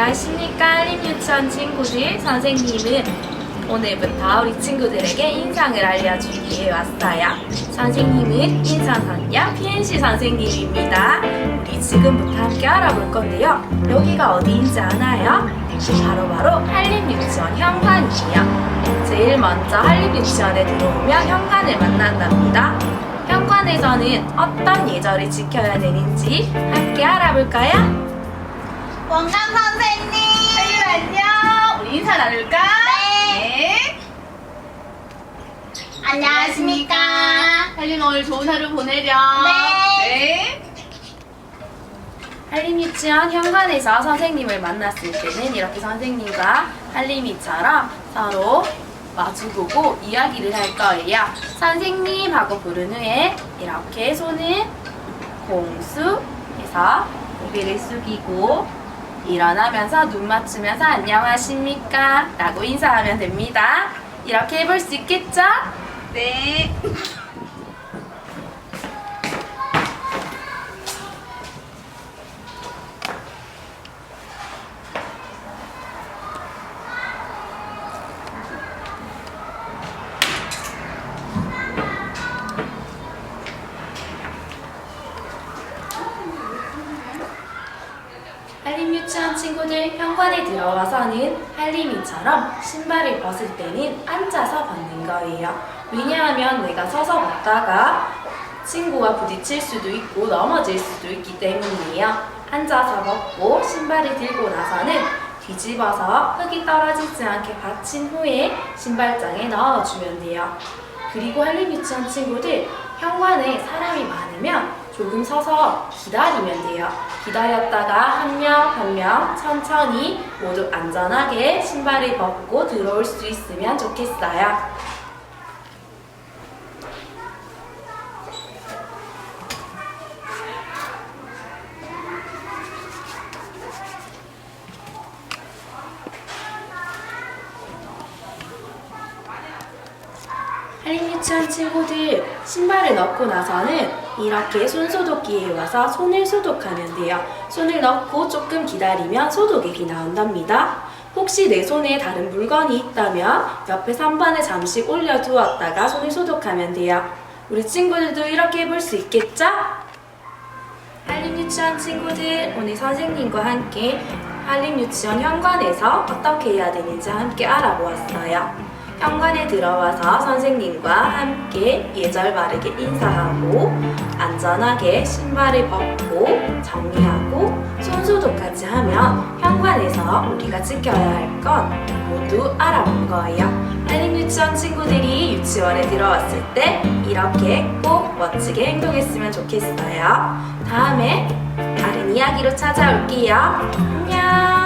안녕하십니까. 한림유치원 친구들 선생님은 오늘부터 우리 친구들에게 인상을 알려주기 위해 왔어요. 선생님은 인사선녀 PNC 선생님입니다. 우리 지금부터 함께 알아볼 건데요. 여기가 어디인지 아나요? 바로 바로 한림유치원 현관이에요. 제일 먼저 한림유치원에 들어오면 현관을 만난답니다. 현관에서는 어떤 예절을 지켜야 되는지 함께 알아볼까요? 원감 선생님. 혜린 안녕. 우리 인사 나눌까? 네. 안녕하십니까. 혜린 오늘 좋은 하루 보내렴. 네. 네. 한림 유치원 현관에서 선생님을 만났을 때는 이렇게 선생님과 한림이처럼 서로 마주보고 이야기를 할 거예요. 선생님 하고 부른 후에 이렇게 손을 공수 해서 고개를 숙이고 일어나면서 눈 맞추면서 안녕하십니까? 라고 인사하면 됩니다. 이렇게 해볼 수 있겠죠? 네. 한림 유치원 친구들 현관에 들어와서는 한림이처럼 신발을 벗을 때는 앉아서 벗는 거예요. 왜냐하면 내가 서서 벗다가 친구와 부딪힐 수도 있고 넘어질 수도 있기 때문이에요. 앉아서 벗고 신발을 들고 나서는 뒤집어서 흙이 떨어지지 않게 받친 후에 신발장에 넣어주면 돼요. 그리고 유치원 친구들 현관에 사람이 많으면 조금 서서 기다리면 돼요. 기다렸다가 한 명 한 명 천천히 모두 안전하게 신발을 벗고 들어올 수 있으면 좋겠어요. 한림 유치원 친구들 신발을 넣고 나서는 이렇게 손소독기에 와서 손을 소독하면 돼요. 손을 넣고 조금 기다리면 소독액이 나온답니다. 혹시 내 손에 다른 물건이 있다면 옆에 선반에 잠시 올려두었다가 손을 소독하면 돼요. 우리 친구들도 이렇게 해볼 수 있겠죠? 한림 유치원 친구들 오늘 선생님과 함께 한림 유치원 현관에서 어떻게 해야 되는지 함께 알아보았어요. 현관에 들어와서 선생님과 함께 예절 바르게 인사하고 안전하게 신발을 벗고 정리하고 손소독까지 하면 현관에서 우리가 지켜야 할 건 모두 알아본 거예요. 한림 유치원 친구들이 유치원에 들어왔을 때 이렇게 꼭 멋지게 행동했으면 좋겠어요. 다음에 다른 이야기로 찾아올게요. 안녕.